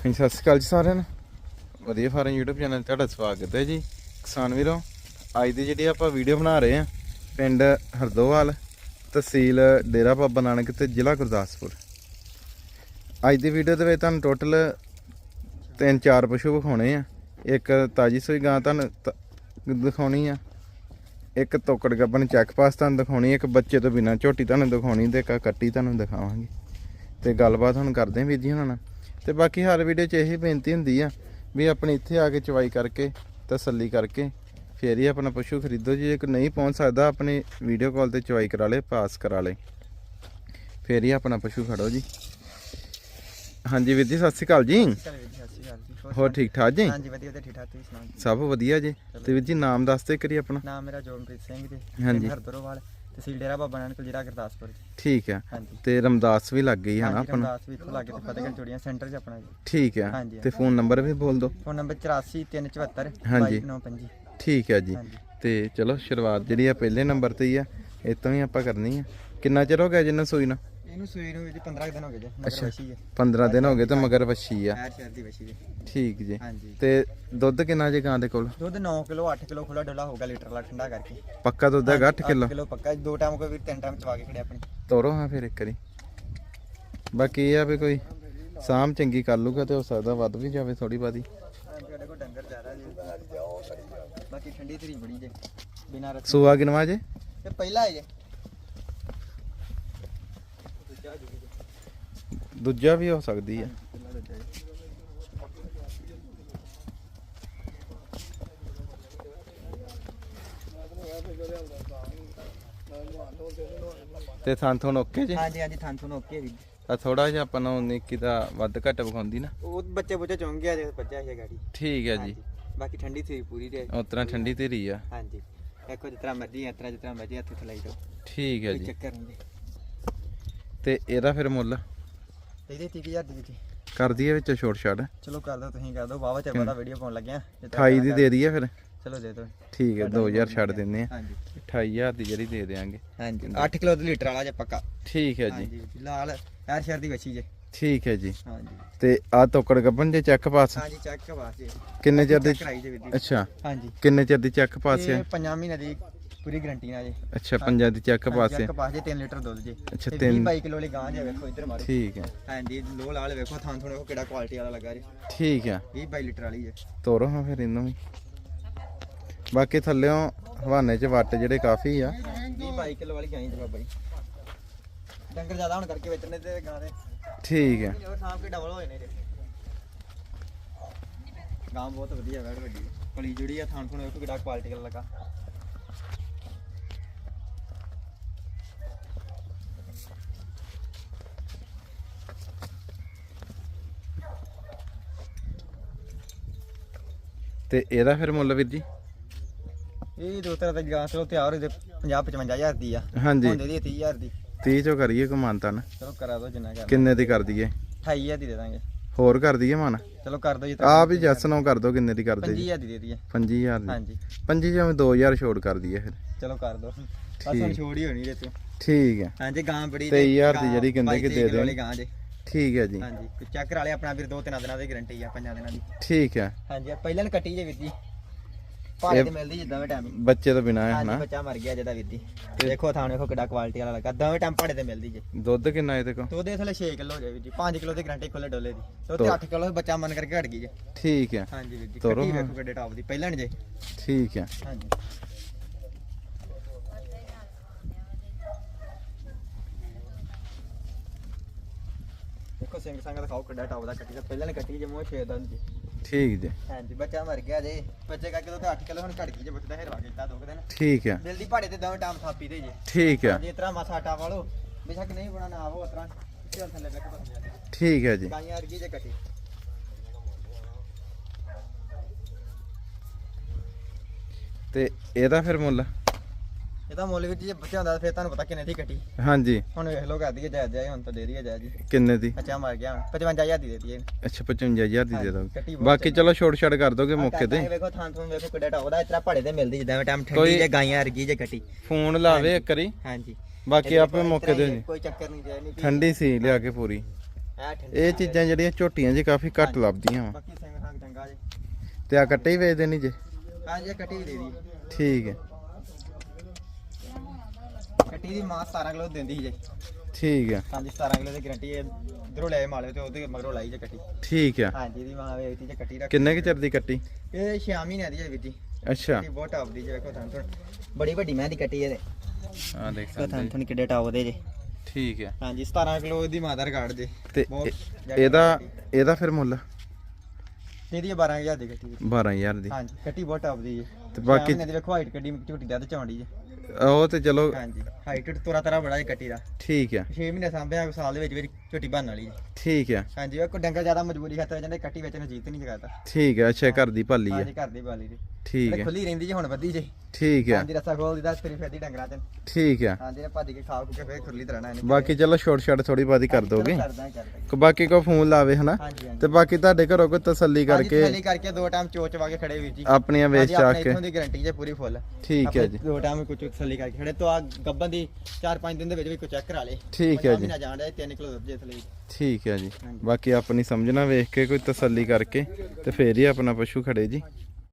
ਹਾਂਜੀ, ਸਤਿ ਸ਼੍ਰੀ ਅਕਾਲ ਜੀ ਸਾਰਿਆਂ ਨੂੰ। ਵਧੀਆ ਫਾਰਮ YouTube ਚੈਨਲ ਤੁਹਾਡਾ ਸਵਾਗਤ ਹੈ ਜੀ। ਕਿਸਾਨ ਵੀਰੋ, ਅੱਜ ਦੀ ਜਿਹੜੀ ਆਪਾਂ ਵੀਡੀਓ ਬਣਾ ਰਹੇ ਆ ਪਿੰਡ ਹਰਦੋਵਾਲ, ਤਹਿਸੀਲ ਡੇਰਾ ਬਾਬਾ ਨਾਨਕ ਤੇ ਜ਼ਿਲ੍ਹਾ ਗੁਰਦਾਸਪੁਰ। ਅੱਜ ਦੀ ਵੀਡੀਓ ਦੇ ਵਿੱਚ ਤੁਹਾਨੂੰ ਟੋਟਲ ਤਿੰਨ ਚਾਰ ਪਸ਼ੂ ਵਿਖਾਉਣੇ ਆ। ਇੱਕ ਤਾਜੀ ਸੂਈ ਗਾਂ ਤੁਹਾਨੂੰ ਤ- ਦਿਖਾਉਣੀ ਆ। ਇੱਕ ਤੋਕੜ ਗੱਬਨ ਚੈੱਕ ਪਾਸ ਤੁਹਾਨੂੰ ਦਿਖਾਉਣੀ, ਇੱਕ ਬੱਚੇ ਤੋਂ ਬਿਨਾ ਝੋਟੀ ਤੁਹਾਨੂੰ ਦਿਖਾਉਣੀ ਤੇ ਇੱਕ ਕੱਟੀ ਤੁਹਾਨੂੰ ਦਿਖਾਵਾਂਗੇ। ਤੇ ਗੱਲਬਾਤ ਹੁਣ ਕਰਦੇ ਆਂ ਵੀਰ ਜੀ ਹੁਣਾਂ ਨਾਲ। ਤੇ ਬਾਕੀ ਹਰ ਵੀਡੀਓ 'ਚ ਇਹੀ ਬੇਨਤੀ ਹੁੰਦੀ ਆ ਵੀ ਆਪਣੇ ਇੱਥੇ ਆ ਕੇ ਚਵਾਈ ਕਰਕੇ ਤਸੱਲੀ ਕਰਕੇ ਫੇਰ ਹੀ ਆਪਣਾ ਪਸ਼ੂ ਖਰੀਦੋ ਜੀ ਕੋਈ ਨਹੀਂ ਪਹੁੰਚ ਸਕਦਾ ਆਪਣੀ ਵੀਡੀਓ ਕਾਲ ਤੇ ਚਵਾਈ ਕਰਾ ਲੇ ਪਾਸ ਕਰਾ ਲੇ। ਫੇਰ ਹੀ ਆਪਣਾ ਪਸ਼ੂ ਖੜੋ ਜੀ। ਹਾਂਜੀ ਵੀਰ ਜੀ ਸਤਿ ਸ਼੍ਰੀ ਅਕਾਲ ਜੀ। ਹੋਰ ਠੀਕ ਠਾਕ ਜੀ? ਹਾਂਜੀ ਵਧੀਆ ਤੇ ਠੀਕ ਠਾਕ ਤੁਸੀਂ ਸੁਣਾਓ? ਸਭ ਵਧੀਆ ਜੀ। ਤੇ ਵੀਰ ਜੀ ਨਾਮ ਦੱਸ ਤੇ ਕਰੀ ਆਪਣਾ। ਨਾਮ ਮੇਰਾ ਜੋਨਪ੍ਰੀਤ ਸਿੰਘ ਜੀ ਹਾਂਜੀ। ਹਰਦਰੋਵਾਲ। ਤਹਿਸੀਲ ਡੇਰਾ ਬਾਬਾ ਨਾਨਕ ਜ਼ਿਲ੍ਹਾ ਗੁਰਦਾਸਪੁਰ ਜੀ। ਠੀਕ ਹਾਂਜੀ। ਤੇ ਰਮਦਾਸ ਵੀ ਲੱਗ ਗਈ ਹੈ ਨਾ ਹਾਂਜੀ, ਆਪਣਾ? ਰਮਦਾਸ ਵੀ ਇੱਥੋਂ ਲਾਗੇ ਤੇ ਫਤਿਹਗੜ੍ਹ ਚੂੜੀਆਂ ਸੈਂਟਰ 'ਚ ਆਪਣਾ ਜੀ। ਠੀਕ ਹਾਂਜੀ, ਤੇ ਫੋਨ ਨੰਬਰ ਵੀ ਬੋਲ ਦਿਓ। ਫੋਨ ਨੰਬਰ 8437 ਹਾਂਜੀ। 2295 ਠੀਕ ਹੈ ਜੀ। ਹਾਂਜੀ। ਤੇ ਚਲੋ ਸ਼ੁਰੂਆਤ ਜਿਹੜੀ ਆ ਪਹਿਲੇ ਨੰਬਰ ਤੇ ਹੀ ਆ ਇਹ ਤੋਂ ਹੀ ਆਪਾਂ ਕਰਨੀ ਆ। ਕਿੰਨਾ ਚਿਰ ਹੋ ਗਿਆ ਜਿੰਨਾ ਸੂਈ ਨੂੰ? ਇਹਨੂੰ ਸੂਈ ਨੂੰ ਜੀ 15 ਕੁ ਦਿਨ ਹੋ ਗਏ ਜੀ। ਮਗਰ ਵਸ਼ੀ ਹੈ 15 ਦਿਨ ਹੋ ਗਏ ਤੇ ਮਗਰ ਵੱਛੀ ਆ। ਐਰ ਸ਼ਹਿਰ ਦੀ ਵਸ਼ੀ ਜੀ। ਠੀਕ ਜੀ। ਹਾਂਜੀ। ਤੇ ਦੁੱਧ ਕਿੰਨਾ ਜੇ ਗਾਂ ਦੇ ਕੋਲ? ਦੁੱਧ 9 ਕਿਲੋ 8 ਕਿਲੋ ਖੁੱਲਾ ਡੋਲਾ ਹੋਊਗਾ ਲੀਟਰ ਵਾਲਾ ਠੰਡਾ ਕਰਕੇ। ਪੱਕਾ ਦੁੱਧ ਹੈਗਾ 8 ਕਿਲੋ? ਕਿਲੋ ਪੱਕਾ। ਦੋ ਟਾਈਮ ਕੋਈ ਵੀ ਤਿੰਨ ਟਾਈਮ ਚਵਾ ਕੇ ਖੜੇ ਆਪਣੀ। ਤੋਰੋ ਹਾਂ ਫਿਰ ਇੱਕ ਵਾਰੀ। ਬਾਕੀ ਇਹ ਆ ਵੀ ਕੋਈ ਸਾਮ ਚੰਗੀ ਕਰ ਲੂਗਾ ਤੇ ਹੋ ਸਕਦਾ ਵੱਧ ਵੀ ਜਾਵੇ ਥੋੜੀ ਬਾਦੀ ਸਾਡੇ ਕੋਲ ਡੰਗਰ ਜ਼ਿਆਦਾ ਜੀ। ਬਾਕੀ ਠੰਡੀ ਧਰੀ ਬੜੀ ਜੇ ਬਿਨਾਂ ਰੱਖੇ। ਸੂਆ ਕਿਨਵਾ ਜੇ? ਤੇ ਪਹਿਲਾ ਹੈ ਜੇ। ਦੂਜਾ ਵੀ ਹੋ ਸਕਦੀ ਆ। ਤੇ ਥਾਂ ਥੋਂ ਓਕੇ ਜੇ? ਹਾਂਜੀ ਹਾਂਜੀ ਥਾਂ ਓਕੇ ਵੀ ਤਾਂ ਥੋੜਾ ਜਿਹਾ ਆਪਾਂ ਨੂੰ ਨਿੱਕੀ ਦਾ ਵੱਧ ਘੱਟ ਵਿਖਾਉਂਦੀ ਨਾ। ਉਹ ਬੱਚੇ ਬੁੱਚੇ ਚੁੰਗ ਗਿਆ ਜੇ ਬੱਚਾ ਹੈ ਗਾੜੀ। ਠੀਕ ਹੈ ਜੀ। ਬਾਕੀ ਠੰਡੀ ਸੀ ਪੂਰੀ ਤੇ ਉਸ ਤਰ੍ਹਾਂ ਠੰਡੀ ਧੀਰੀ ਆ। ਹਾਂਜੀ। ਦੇਖੋ ਤਰ੍ਹਾਂ ਮਰਜ਼ੀ ਜਿਸ ਤਰ੍ਹਾਂ ਮਰਜ਼ੀ ਹੱਥ ਥਲਾਈ ਦੋ ਠੀਕ ਹੈ ਜੀ। ਚੱਕਰ ਨਹੀਂ ਜੀ। ਤੇ ਇਹਦਾ ਫਿਰ ਮੁੱਲ? ਤੇ ਇਹਦੇ 30000 ਦੀ ਦਿੱਤੀ ਕਰ ਦਈਏ ਵਿੱਚ ਛੋਟ ਛਾੜ ਚਲੋ ਕਰ ਦੋ ਤੁਸੀਂ ਕਰ ਦੋ ਬਾਵਾ ਚਿਰ ਬਾਅਦ ਵੀਡੀਓ ਪਾਉਣ ਲੱਗਿਆ ਜੇ ਤਾਂ 28 ਦੀ ਦੇ ਦਈਏ ਫਿਰ। ਚਲੋ ਦੇ ਦੋ ਠੀਕ ਹੈ 2000 ਛੱਡ ਦਿੰਨੇ ਆ ਹਾਂਜੀ। 28000 ਦੀ ਜਿਹੜੀ ਦੇ ਦੇਾਂਗੇ ਹਾਂਜੀ 8 ਕਿਲੋ ਦਾ ਲੀਟਰ ਵਾਲਾ ਜੇ ਪੱਕਾ। ਠੀਕ ਹੈ ਜੀ। ਹਾਂਜੀ ਲਾਲ ਐਰ ਸ਼ਹਿਰ ਦੀ ਬੱਚੀ ਜੇ। ਠੀਕ ਹੈ ਜੀ। ਹਾਂਜੀ। ਤੇ ਆ ਤੋਕੜ ਗੱਬਨ ਜੇ ਚੈੱਕ ਪਾਸ ਹਾਂਜੀ ਚੈੱਕ ਬਾਸ ਜੀ। ਕਿੰਨੇ ਚਿਰ ਦੀ ਅੱਛਾ। ਹਾਂਜੀ। ਕਿੰਨੇ ਚਿਰ ਦੀ ਚੈੱਕ ਪਾਸ ਇਹ ਹੈ? ਪੰਜਾਂ ਮਹੀਨੇ ਦੀ ਪੂਰੀ ਗਰੰਟੀ ਨਾਲ ਜੀ। ਅੱਛਾ ਪੰਜਾਂ ਦੀ ਚੈੱਕ ਪਾਸ। ਹੈ ਚੈੱਕ ਪਾਸ ਜੇ 3 ਲੀਟਰ ਦੁੱਧ ਜੇ। ਅੱਛਾ, ਤੇ ਤਿੰਨ- 20 22 ਕਿਲੋ ਵਾਲੀ ਗਾਂ ਜੇ ਵੇਖੋ ਇੱਧਰ ਮਾਰੋ। ਠੀਕ ਹੈ। ਹਾਂਜੀ ਲੋ ਲਾਲ ਵੇਖੋ ਥਾਂ ਥੋੜਾ ਕਿਹੜਾ ਕੁਆਲਿਟੀ ਵਾਲਾ ਲੱਗਾ ਜੀ। ਠੀਕ ਹੈ। 20 22 ਲੀਟਰ ਵਾਲੀ ਜੇ। ਤੋਰੋ ਹਾਂ ਫਿਰ ਇਹਨੂੰ ਵੀ। ਬਾਕੀ ਥੱਲਿਓਂ ਹਵਾਨੇ ਚ ਵੱਟ ਜਿਹੜੇ ਕਾਫੀ ਆ। 20 22 ਕਿਲੋ ਵਾਲੀ ਗਾਂ ਜੀ ਬਾਬਾ ਜੀ। ਡੰਗਰ ਜ਼ਿਆਦਾ ਹੋਣ ਕਰਕੇ ਵੇਚਣੇ ਤੇ ਗਾਂ ਦੇ। ਠੀਕ ਹੈ। ਹੋਰ ਸਾਂਭ ਕੇ ਡਬਲ ਹੋਏ ਨੇ ਜੇ। ਗਾਂ ਬਹੁਤ ਵਧੀਆ ਵੈੜ ਵੱਡੀ। ਕਲੀ ਜੁੜੀ ਆ ਥਾਂ ਥੋੜਾ ਵੇਖੋ ਕਿਹੜਾ ਕੁਆਲਿਟੀ ਵਾਲਾ ਲੱਗਾ। ਤੇ ਇਹਦਾ ਫਿਰ ਮੁੱਲ ਵੀਰ ਜੀ? ਇਹ ਦੋ ਤਰ੍ਹਾਂ ਦੀ ਗਾਂ ਚਲੋ ਤਿਆਰ ਤੇ 50 55000 ਦੀ ਆ। ਹਾਂਜੀ। ਹੁੰਦੇ ਦੀ 30000 ਦੀ। 30 ਚੋਂ ਕਰੀਏ ਕਮਾਨਤਾ ਨਾ ਚਲੋ ਕਰਾ ਦੋ ਜਿੰਨਾ ਕਰ ਕਿੰਨੇ ਦੀ ਕਰ ਦਈਏ? 28000 ਦੀ ਦੇ ਦਾਂਗੇ। ਹੋਰ ਕਰ ਦਈਏ ਮਨ? ਚਲੋ ਕਰ ਦੋ ਜੀ ਆ ਵੀ ਜੱਸ ਨੂੰ ਕਰ ਦੋ ਕਿੰਨੇ ਦੀ ਕਰਦੇ ਜੀ 25000 ਦੀ ਦੇ ਦਈਏ। 5000 ਦੀ। ਹਾਂਜੀ। 25 ਜਿਵੇਂ 2000 ਛੋੜ ਕਰ ਦਈਏ ਫਿਰ। ਚਲੋ ਕਰ ਦੋ ਬਸ ਹੁਣ। ਛੋੜ ਹੀ ਹੋਣੀ ਜੇ ਤੂੰ। ਠੀਕ ਹੈ। ਹਾਂਜੀ ਗਾਂ ਬੜੀ ਤੇ ਜੇ, ਯਾਰ ਦੀ ਗਾਂ ਜਿਹੜੀ ਕਹਿੰਦੇ ਕਿ 22 ਦੇ ਦੇਣ। ਗਾਂ ਜੇ। ਠੀਕ ਹੈ ਜੀ। ਹਾਂਜੀ ਕੋਈ ਚੈੱਕ ਕਰਾ ਲਿਆ ਆਪਣਾ ਵੀਰ ਦੋ ਤਿੰਨ ਦਿਨਾਂ ਦੀ ਗਾਰੰਟੀ ਆ ਪੰਜਾਂ ਦਿਨਾਂ ਦੀ। ਠੀਕ ਹੈ। ਹਾਂਜੀ ਪਹਿਲਾਂ ਨੂੰ ਕੱਟੀ ਜੇ ਵੀਰ ਜੀ। ਭਾੜੇ ਤੇ ਮਿਲਦੀ ਜਿੱਦਾਂ ਵੀ ਟਾਈਮ ਬੱਚੇ ਤੋਂ ਬਿਨਾ ਹੈ ਹਾਂਜੀ ਹਨਾ? ਬੱਚਾ ਮਰ ਗਿਆ ਜਿਹਦਾ ਵੀਰ ਜੀ। ਦੇਖੋ ਥਾਂ ਵੇਖੋ ਕਿੱਡਾ ਕੁਆਲਿਟੀ ਵਾਲਾ ਲੱਗਾ। ਦੋਵੇਂ ਟਾਈਮ ਭਾੜੇ ਤੇ ਮਿਲਦੀ ਜੇ। ਦੁੱਧ ਕਿੰਨਾ ਇਹਦੇ ਤੇ ਉਹਦੇ ਥੱਲੇ 6 ਕਿਲੋ ਜਾਏ ਵੀਰ ਜੀ। 5 ਕਿਲੋ ਦੀ ਗਾਰੰਟੀ ਖੁੱਲੇ ਡੋਲੇ ਦੀ। ਤੋ- 8 ਕਿਲੋ ਬੱਚਾ ਮਨ ਕਰਕੇ ਘਟ ਗਈ ਜੇ। ਠੀਕ ਹੈ। ਹਾਂਜੀ ਵੀਰ ਜੀ ਕੱਟੀ। ਵੇਖੋ ਕਿੱਡੇ ਟਾਪ ਦੀ। ਪਹਿਲਾਂ ਜੇ। ਠੀਕ ਹੈ। ਹਾਂਜੀ। ਦੇਖੋ ਸਿੰਘ ਸੰਗ ਦਿਖਾਓ ਕਿੱਡਾ ਟਾਪ ਦਾ ਕੱਟੀ ਦਾ। ਪਹਿਲਾਂ ਨੇ ਕੱਟੀ ਜੇ ਮੂੰਹ ਛੇ ਦਾ। ਜੀ ਠੀਕ ਜੀ। ਹਾਂਜੀ ਬੱਚਾ ਮਰ ਗਿਆ ਜੇ। ਬੱਚੇ ਕਰਕੇ ਤੇ 8 ਕਿਲੋ ਹੁਣ ਘਟ ਗਈ ਜੇ ਬੱਚਾ ਹਿਰਵਾ ਕੀਤਾ ਦੋ ਕੁ ਦਿਨ। ਠੀਕ ਹੈ ਦਿਲ ਦੀ ਭਾੜੇ ਤੇ ਦੋਵੇਂ ਟਾਈਮ ਥਾਪੀ ਦੇ ਜੇ। ਠੀਕ ਹੈ ਜੇ ਤਰ੍ਹਾਂ ਮਾਸਾ ਆਟਾ ਵਾਲੋ। ਬੇਸ਼ੱਕ ਨਹੀਂ ਬਣਾ ਨਾ ਆਵੋ ਉਤਰਾ ਚੱਲ ਥੱਲੇ ਬੈਠ ਬਸ। ਠੀਕ ਹੈ ਜੀ। ਗਾਈਆਂ ਅਰਗੀ ਜੇ ਕੱਟੀ। ਤੇ ਇਹਦਾ ਫਿਰ ਮੁੱਲ? ਇਹਦਾ ਮੁੱਲ ਵੀ ਜੇ ਬੱਚਾ ਹੁੰਦਾ ਤਾਂ ਫਿਰ ਤੁਹਾਨੂੰ ਪਤਾ ਕਿੰਨੇ ਦੀ ਕੱਟੀ। ਹਾਂਜੀ। ਹੁਣ ਵੇਖ ਲਓ ਕਰ ਦਈਏ ਜਾਇਜ਼ ਜਾਇਜ਼ ਹੁਣ ਤਾਂ ਦੇ ਦਈਏ ਜਾਇਜ਼ ਜੀ ਕਿੰਨੇ ਦੀ? ਬੱਚਾ ਮਰ ਗਿਆ ਹੁਣ। 55000 ਦੀ ਦੇ ਦਈਏ ਅੱਛਾ 55000 ਦੀ ਦੇ ਦੋਗੇ। ਬਾਕੀ ਚਲੋ ਛੋੜ ਛੜ ਕਰ ਦੋਗੇ ਮੌਕੇ ਤੇ। ਇਹ ਵੇਖੋ ਥਾਂ ਥੂੰ ਵੇਖੋ ਕਿੱਡਾ ਟੌਪਦਾ ਇਤਰਾ ਭਾੜੇ ਤੇ ਮਿਲਦੀ ਜਿੱਦਾਂ ਟਾਈਮ ਠੰਡੀ ਜੇ ਗਾਈਆਂ ਅਰਗੀ ਜੇ ਕੱਟੀ। ਫੋਨ ਲਾਵੇ ਇੱਕ ਵਾਰੀ। ਹਾਂਜੀ। ਬਾਕੀ ਆਪੇ ਮੌਕੇ ਤੇ ਹੀ ਹੈ, ਕੋਈ ਚੱਕਰ ਨਹੀਂ ਜੇ ਨਹੀਂ ਠੰਡੀ ਸੀ ਲਿਆ ਕੇ ਪੂਰੀ। ਇਹ ਚੀਜ਼ਾਂ ਜਿਹੜੀਆਂ ਝੋਟੀਆਂ 'ਚ ਕਾਫੀ ਘੱਟ ਲੱਭਦੀਆਂ ਵਾ। ਬਾਕੀ ਸੰਗ ਚੰਗਾ ਜੇ। ਤੇ ਆ ਕੱਟੇ ਹੀ ਵੇਚ ਦੇਣੀ ਜੇ? ਹਾਂਜੀ ਇਹ ਕੱਟੀ ਵੀ ਦੇ ਦੀ। ਠੀਕ ਹੈ। ਕੱਟੀ ਦੀ ਮਾਂ 17 ਕਿਲੋ ਦਿੰਦੀ ਸੀ ਜੇ। ਠੀਕ ਹੈ। ਹਾਂਜੀ 17 ਕਿਲੋ ਦੀ ਗਰੰਟੀ ਹੈ ਇਧਰੋਂ ਲੈ ਮਾਲੇ ਤੇ ਉਹਦੇ ਮਗਰੋਂ ਲਾਈ ਜੇ ਕੱਟੀ। ਠੀਕ ਹੈ। ਹਾਂਜੀ ਦੀ ਮਾਂ ਵੇਚਦੀ ਜੇ ਕੱਟੀ ਰੱਖ ਕਿੰਨੇ ਕੁ ਚਿਰ ਦੀ ਕੱਟੀ? ਇਹ 6 ਮਹੀਨਿਆਂ ਦੀ ਹੈ ਵੀਰ ਜੀ। ਅੱਛਾ। ਬਹੁਤ ਟਾਪ ਦੀ ਜੇ ਵੇਖੋ ਥੋੜ੍ਹੀ- ਬੜੀ ਵੱਡੀ ਮੈਂ ਦੀ ਕੱਟੀ ਇਹਦੇ। ਆ ਦੇਖ ਵੇਖੋ ਤੁਹਾਨੂੰ ਤੁਹਾਨੂੰ ਕਿੱਡੇ ਟਾਪ ਦੇ ਜੇ। ਠੀਕ ਹੈ। ਹਾਂਜੀ 17 ਕਿਲੋ ਦੀ ਮਾਂ ਦਾ ਰਿਕਾਰਡ ਜੇ। ਤੇ ਇਹ- ਇਹਦਾ। ਇਹਦਾ ਫਿਰ ਮੁੱਲ? ਇਹਦੀ 12000 ਦੀ ਕੱਟੀ। ਵੀਰ। 12000 ਦੀ। ਹਾਂਜੀ ਕੱਟੀ ਬਹੁਤ ਟਾਪ ਦੀ ਜੇ। ਤੇ ਬਾਕੀ ਮਹੀਨੇ ਦੀ ਵੇਖੋ ਹਾਈਟ ਕੱਟੀ ਝੂਟੀ ਦਾ ਤੇ ਚੌਂਡੀ ਜੇ ਉਹ ਤੇ ਚਲੋ ਹਾਂਜੀ ਹਾਈਟ ਤੋਰਾ ਤਰਾ ਬੜਾ ਜੇ ਕੱਟੀ ਦਾ। ਠੀਕ ਹੈ 6 ਮਹੀਨੇ ਸਾਂਭਿਆ ਸਾਲ ਦੇ ਵਿੱਚ ਵੀ ਝੋਟੀ ਬਣਨ ਵਾਲੀ ਜੀ। ਠੀਕ ਹੈ ਹਾਂਜੀ ਉਹ ਕੋ ਡੰਗਰ ਜ਼ਿਆਦਾ ਮਜਬੂਰੀ ਖਾਤਰ ਜਾਂਦੇ ਕੱਟੀ ਵਿੱਚ ਨੂੰ ਜੀਤ ਨਹੀਂ ਜਗਾਤਾ। ਠੀਕ ਹੈ ਅੱਛਾ ਘਰ ਦੀ ਭਾਲੀ ਹੈ ਹਾਂਜੀ ਘਰ ਦੀ ਬਾਲੀ ਦੀ ਠੀਕ ਹੈ। ਖੁੱਲੀ ਰਹਿੰਦੀ ਜੀ ਹੁਣ ਵੱਧੀ ਜੇ। ਠੀਕ ਹੈ। ਹਾਂਜੀ ਰਸਾ ਖੋਲ ਦਿੱਤਾ ਤੇਰੀ ਫੇਦੀ ਡੰਗਰਾਂ ਚ ਠੀਕ ਹੈ। ਹਾਂਜੀ ਨੇ ਭੱਜ ਕੇ ਖਾ ਕੇ ਫੇਰ ਖੁੱਲੀ ਤਰ੍ਹਾਂ ਇਹਨੇ ਬਾਕੀ ਚਲੋ ਛੋਟ ਛਾਟ ਥੋੜੀ ਬਾਦੀ ਕਰ ਦੋਗੇ। ਕੋ ਬਾਕੀ ਕੋ ਫੋਨ ਲਾਵੇ ਹਨਾ? ਤੇ ਬਾਕੀ ਤੁਹਾਡੇ ਘਰੋਂ ਕੋਈ ਤਸੱਲੀ ਕਰਕੇ ਤਸੱਲੀ ਕਰਕੇ ਦੋ ਟਾਈਮ ਚੋਚ ਵਾ ਕੇ ਖੜੇ ਵੀਰ ਜੀ। ਆਪਣੀਆਂ ਵੇਚ ਚਾ ਕੇ। ਇੱਥੋਂ ਦੀ ਗਾਰੰਟੀ ਜੇ ਪੂਰੀ ਫੁੱਲ। ਠੀਕ ਹੈ ਜੀ। ਦੋ ਟਾਈਮ ਕੁਝ ਤਸੱਲੀ ਕਰਕੇ ਖੜੇ। ਤੋਂ ਆ ਗੱਬਨ ਦੀ 4-5 ਦਿਨ ਦੇ ਵਿੱਚ ਵੀ ਕੋਈ ਚੈੱਕ ਕਰਾ ਲੇ। ਠੀਕ ਹੈ ਜੀ। ਨਾ ਜਾਣ ਡਿਆ 3 ਕਿਲੋ ਦੁੱਧ ਜੇ ਥਲੇ ਠੀਕ ਹੈ ਜੀ। ਬਾਕੀ ਆਪਣੀ ਸਮਝਣਾ ਵੇਖ ਕੇ ਕੋਈ ਤਸੱਲੀ ਕਰਕੇ ਤੇ ਫੇਰ ਹੀ ਆਪਣਾ ਪਸ਼ੂ ਖੜੇ ਜੀ।